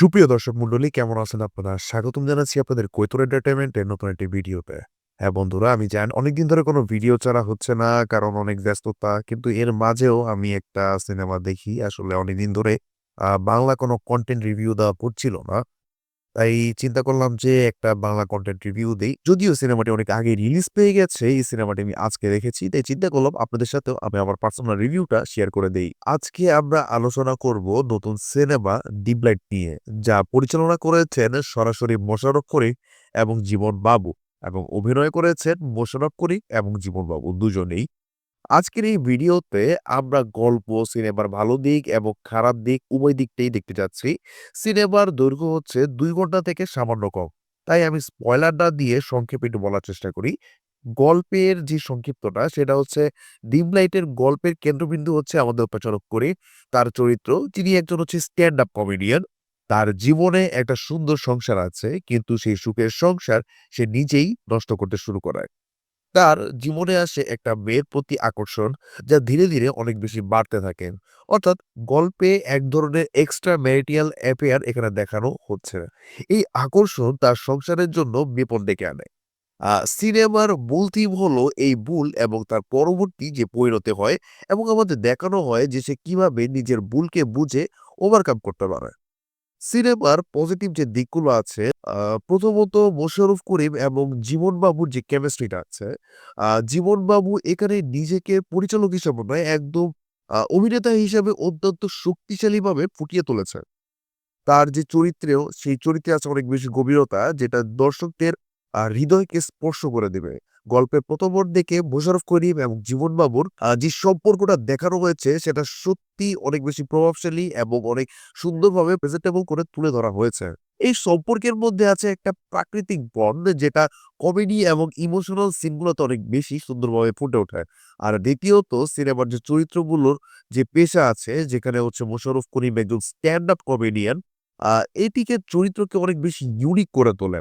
সুপ্রিয় দর্শক মন্ডলী কেমন আছেন আপনারা? স্বাগতম জানাচ্ছি আপনাদের কৈতর এন্টারটেনমেন্টের নতুন একটি ভিডিওতে। হ্যাঁ বন্ধুরা, আমি জান, অনেকদিন ধরে কোনো ভিডিও ছাড়া হচ্ছে না, কারণ অনেক ব্যস্ততা, কিন্তু এর মাঝেও আমি একটা সিনেমা দেখি। আসলে অনেকদিন ধরে বাংলা কোনো কন্টেন্ট রিভিউ দেওয়া করছিল না। তাই চিন্তা করলাম যে একটা বাংলা কন্টেন্ট রিভিউ দেই। যদিও সিনেমাটি অনেক আগে রিলিজ পেয়ে গেছে, এই সিনেমাটি আমি আজকে দেখেছি তাই চিন্তা করলাম আপনাদের সাথেও আমি আমার পার্সোনাল রিভিউটা শেয়ার করে দেই। আজকে আমরা আলোচনা করব নতুন সিনেমা ডিপলাইট নিয়ে, যা পরিচালনা করেছেন সরাসরি মোশাররফ করিম এবং জীবন বাবু এবং অভিনয় করেছেন মোশারফ করিম এবং জীবন বাবু দুজনেই। আজকের এই ভিডিওতে আমরা গল্প, সিনেমার ভালো দিক এবং খারাপ দিক উভয় দিকটাই দেখতে যাচ্ছি। সিনেমার দৈর্ঘ্য হচ্ছে দুই ঘণ্টা থেকে সামান্য কম। তাই আমি স্পয়লার না দিয়ে সংক্ষেপে একটু বলার চেষ্টা করি। গল্পের যে সংক্ষিপ্তটা, সেটা হচ্ছে ডিম লাইটের গল্পের কেন্দ্রবিন্দু হচ্ছে আমাদের উপচারক করে তার চরিত্র। যিনি একজন হচ্ছে স্ট্যান্ড আপ কমেডিয়ান। তার জীবনে একটা সুন্দর সংসার আছে, কিন্তু সেই সুখের সংসার সে নিজেই নষ্ট করতে শুরু করে তার জীবনে আসে একটা মেয়ের প্রতি আকর্ষণ যা ধীরে ধীরে অনেক বেশি বাড়তে থাকে। অর্থাৎ গল্পে এক ধরনের এক্সট্রা ম্যারিটিয়াল অ্যাফেয়ার এখানে দেখানো হচ্ছে। এই আকর্ষণ তার সংসারের জন্য বিপদ ডেকে আনে। সিনেমার মূল থিম হলো এই ভুল এবং তার পরবর্তী যে পরিণতি হয় এবং আমাদের দেখানো হয় যে সে কীভাবে নিজের ভুলকে বুঝে ওভারকাম করতে পারে। সিনেমার পজিটিভ যে দিকগুলো আছে প্রথমত মোশাররফ করিম এবং জীবন বাবুর যে কেমিস্ট্রিটা আছে জীবন বাবু এখানে নিজেকে পরিচালক হিসেবে নয়, একদম অভিনেতা হিসেবে অত্যন্ত শক্তিশালীভাবে ফুটিয়ে তুলেছে। তার যে চরিত্রেও, সেই চরিত্রে আছে অনেক বেশি গভীরতা, যেটা দর্শকদের হৃদয়কে স্পর্শ করে দেবে। গল্পের প্রথম দিকে মোশাররফ করিম এবং জীবন বাবুর যে সম্পর্কটা দেখানো হয়েছে, সেটা সত্যি অনেক বেশি প্রভাবশালী এবং অনেক সুন্দরভাবে প্রেজেন্টেবল করে তুলে ধরা হয়েছে। এই সম্পর্কের মধ্যে আছে একটা প্রাকৃতিক বন্ড, যেটা কমেডি এবং ইমোশনাল সিনগুলোতে অনেক বেশি সুন্দরভাবে ফুটে ওঠে। আর দ্বিতীয়ত, সিনেমার যে চরিত্রগুলোর যে পেশা আছে, যেখানে হচ্ছে মোশাররফ করিম একজন স্ট্যান্ড আপ কমেডিয়ান এটিকে চরিত্রকে অনেক বেশি ইউনিক করে তোলে।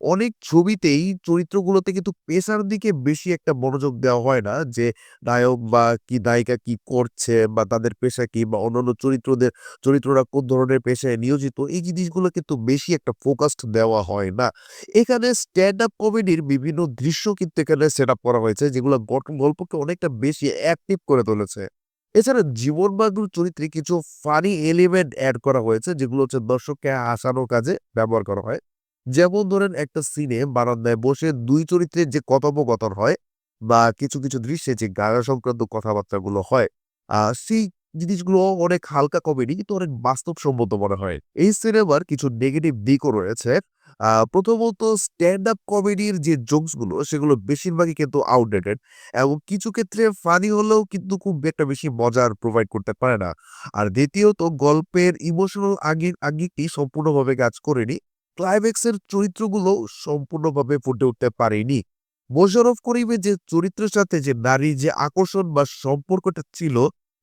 অনেক ছবিতেই চরিত্রগুলোতে কিন্তু পেশার দিকে বেশি একটা মনোযোগ দেওয়া হয় না। যে নায়ক বা কি নায়িকা কি করছে বা তাদের পেশা কি বা অন্যান্য চরিত্রদের, চরিত্ররা কোন ধরনের পেশায় নিয়োজিত, এই জিনিসগুলো কিন্তু বেশি একটা ফোকাসড দেওয়া হয় না। এখানে স্ট্যান্ড আপ কমেডির বিভিন্ন দৃশ্য কিন্তু এখানে সেট আপ করা হয়েছে, যেগুলো গঠন গল্পকে অনেকটা বেশি অ্যাক্টিভ করে তুলেছে। এছাড়া জীবন বাহাদুর চরিত্রে কিছু ফানি এলিমেন্ট অ্যাড করা হয়েছে, যেগুলো হচ্ছে দর্শককে হাসানোর কাজে ব্যবহার করা হয়। যেমন ধরেন একটা সিনে বারান্দায় বসে দুই চরিত্রের যে কথোপকথন হয় বা কিছু কিছু দৃশ্যে যে গায়ক সংক্রান্ত কথাবার্তাগুলো হয় সেই জিনিসগুলো অনেক হালকা কমেডি কিন্তু অনেক বাস্তবসম্মত মনে হয়। এই সিনেমার কিছু নেগেটিভ দিকও রয়েছে। প্রথমত স্ট্যান্ড আপ কমেডির যে জোকসগুলো সেগুলো বেশিরভাগই কিন্তু আউটডেটেড এবং কিছু ক্ষেত্রে ফানি হলেও কিন্তু খুব একটা বেশি মজার প্রোভাইড করতে পারে না। আর দ্বিতীয়ত গল্পের ইমোশনাল আঙ্গিক আঙ্গিকটি সম্পূর্ণভাবে কাজ করেনি। ক্লাইম্যাক্সের চরিত্রগুলো সম্পূর্ণভাবে ফুটে উঠতে পারেনি। মোশাররফ করিমের যে চরিত্রের সাথে যে নারী যে আকর্ষণ বা সম্পর্কটা ছিল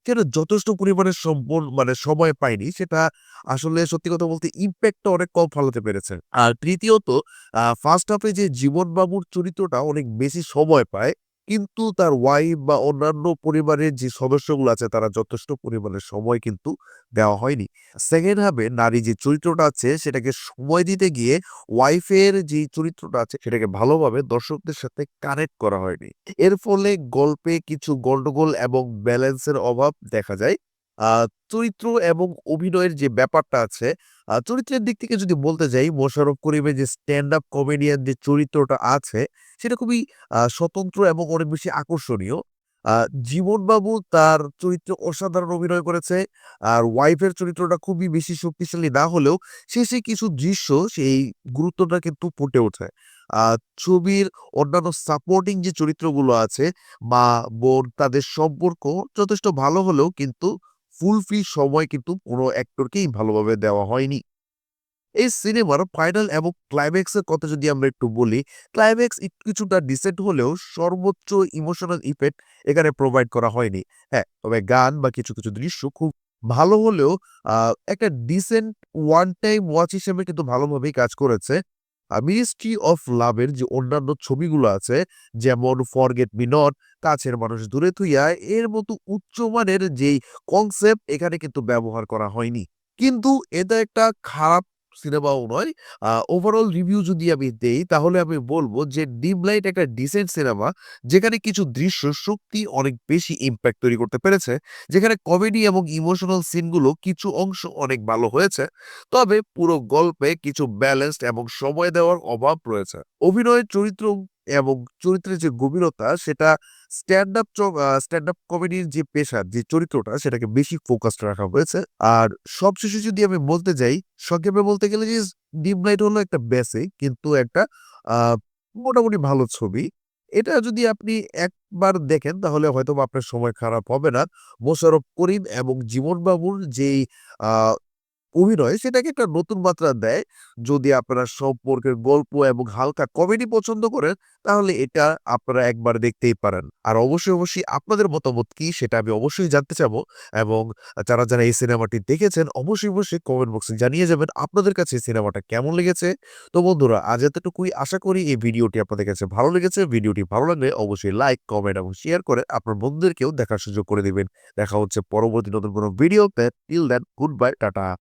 সেটা যথেষ্ট পরিমাণে সম্পূর্ণ মানে সময় পায়নি, সেটা আসলে সত্যি কথা বলতে ইম্প্যাক্টটা অনেক কম ফলাতে পেরেছে। আর তৃতীয়ত ফার্স্ট হাফে যে জীবন বাবুর চরিত্রটা অনেক বেশি সময় পায় কিন্তু তার ওয়াইফ বা অন্যান্য পরিবারের যে সদস্যগুলো আছে, তারা যথেষ্ট পরিমাণে সময় কিন্তু দেওয়া হয়নি। সেকেন্ড হাফে নারী যে চরিত্রটা আছে, সেটাকে সময় দিতে গিয়ে ওয়াইফের যে চরিত্রটা আছে, সেটাকে ভালোভাবে দর্শকদের সাথে কানেক্ট করা হয়নি। এর ফলে গল্পে কিছু গন্ডগোল এবং ব্যালেন্সের অভাব দেখা যায়। চরিত্র এবং অভিনয়ের যে ব্যাপারটা আছে চরিত্রের দিক থেকে যদি বলতে যাই, মোশাররফ করিমের যে স্ট্যান্ড আপ কমেডিয়ান যে চরিত্রটা আছে, সেটা খুবই স্বতন্ত্র এবং অনেক বেশি আকর্ষণীয়। জীবনবাবু তার চরিত্রে অসাধারণ অভিনয় করেছে। আর ওয়াইফের চরিত্রটা খুবই বেশি শক্তিশালী না হলেও শেষে কিছু দৃশ্য, সেই গুরুত্বটা কিন্তু ফুটে ওঠে। ছবির অন্যান্য সাপোর্টিং যে চরিত্রগুলো আছে, মা, বোন, তাদের সম্পর্ক যথেষ্ট ভালো হলেও কিন্তু ফুলফিল সময় কিন্তু কোনো অ্যাক্টরকেই ভালোভাবে দেওয়া হয়নি। এই সিনেমার ফাইনাল এবং ক্লাইম্যাক্সের কথা যদি আমরা একটু বলি ক্লাইম্যাক্স কিছুটা ডিসেন্ট হলেও সর্বোচ্চ ইমোশনাল ইফেক্ট এখানে প্রোভাইড করা হয়নি। হ্যাঁ তবে গান বা কিছু কিছু দৃশ্য খুব ভালো হলেও একটা ডিসেন্ট ওয়ান টাইম ওয়াচ হিসেবে কিন্তু ভালোভাবেই কাজ করেছে। মিনিস্ট্রি অফ লাভের যে অন্যান্য ছবিগুলো আছে, যেমন ফরগেট মি নট কাছের মানুষ দূরে থুইয়া, এর মতো উচ্চমানের যেই কনসেপ্ট এখানে কিন্তু ব্যবহার করা হয়নি। কিন্তু এটা একটা খারাপ সিনেমাও নয়। ওভারঅল রিভিউ যদি আমি দেই, তাহলে আমি বলব যে, 'ডিম লাইট' একটা ডিসেন্ট সিনেমা। যেখানে কিছু দৃশ্য শক্তি অনেক বেশি ইম্প্যাক্ট তৈরি করতে পেরেছে। যেখানে কমেডি এবং ইমোশনাল সিনগুলো কিছু অংশ অনেক ভালো হয়েছে। তবে পুরো গল্পে কিছু ব্যালেন্সড এবং সময় দেওয়ার অভাব রয়েছে। অভিনয়ের চরিত্র এবং চরিত্রের যে গভীরতা সেটা স্ট্যান্ড আপ স্ট্যান্ড আপ কমেডির যে পেশার যে চরিত্রটা সেটাকে বেশি ফোকাসড রাখা হয়েছে। আর সবশেষে যদি আমি বলতে যাই, সংক্ষেপে বলতে গেলে যে 'ডিম লাইট' হলো একটা বেসিক কিন্তু একটা মোটামুটি ভালো ছবি। এটা যদি আপনি একবার দেখেন তাহলে হয়তোবা আপনার সময় খারাপ হবে না। মোশাররফ করিম এবং জীবন বাবুর যেই অভিনয় সেটাকে একটা নতুন মাত্রা দেয়। যদি আপনারা সম্পর্কের গল্প এবং হালকা কমেডি পছন্দ করেন তাহলে এটা আপনারা একবার দেখতেই পারেন। আর অবশ্যই, অবশ্যই আপনাদের মতামত কি সেটা আমি অবশ্যই জানতে চাবো এবং যারা, যারা এই সিনেমাটি দেখেছেন অবশ্যই, অবশ্যই কমেন্ট বক্সে জানিয়ে যাবেন আপনাদের কাছে সিনেমাটা কেমন লেগেছে। তো বন্ধুরা আজ এতটুকুই আশা করি এই ভিডিওটি আপনাদের কাছে ভালো লেগেছে। ভিডিওটি ভালো লাগলে অবশ্যই লাইক, কমেন্ট এবং শেয়ার করে আপনার বন্ধুদেরকেও দেখার সুযোগ করে দিবেন। দেখা হচ্ছে পরবর্তী নতুন কোনো ভিডিওতে। Till then good bye, tata.